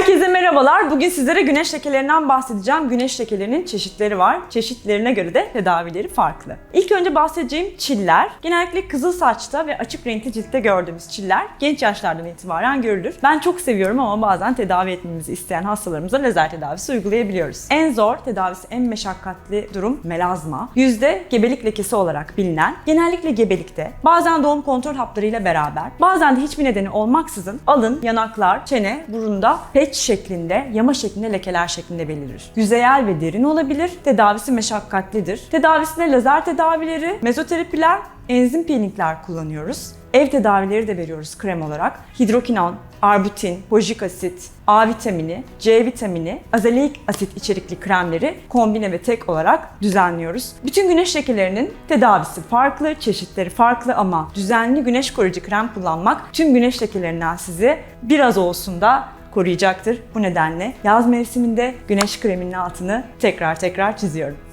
Herkese merhabalar. Bugün sizlere güneş lekelerinden bahsedeceğim. Güneş lekelerinin çeşitleri var. Çeşitlerine göre de tedavileri farklı. İlk önce bahsedeceğim çiller. Genellikle kızıl saçta ve açık renkli ciltte gördüğümüz çiller genç yaşlardan itibaren görülür. Ben çok seviyorum ama bazen tedavi etmemizi isteyen hastalarımıza lazer tedavisi uygulayabiliyoruz. En zor tedavisi, en meşakkatli durum melazma. Yüzde gebelik lekesi olarak bilinen, genellikle gebelikte, bazen doğum kontrol haplarıyla beraber, bazen de hiçbir nedeni olmaksızın alın, yanaklar, çene, burunda peç şeklinde, yama şeklinde lekeler şeklinde belirir. Yüzeyel ve derin olabilir. Tedavisi meşakkatlidir. Tedavisinde lazer tedavileri, mezoterapiler, enzim peelingler kullanıyoruz. Ev tedavileri de veriyoruz krem olarak. Hidrokinon, arbutin, bojik asit, A vitamini, C vitamini, azelaic asit içerikli kremleri kombine ve tek olarak düzenliyoruz. Bütün güneş lekelerinin tedavisi farklı, çeşitleri farklı ama düzenli güneş koruyucu krem kullanmak tüm güneş lekelerinden sizi biraz olsun da koruyacaktır. Bu nedenle yaz mevsiminde güneş kreminin altını tekrar tekrar çiziyorum.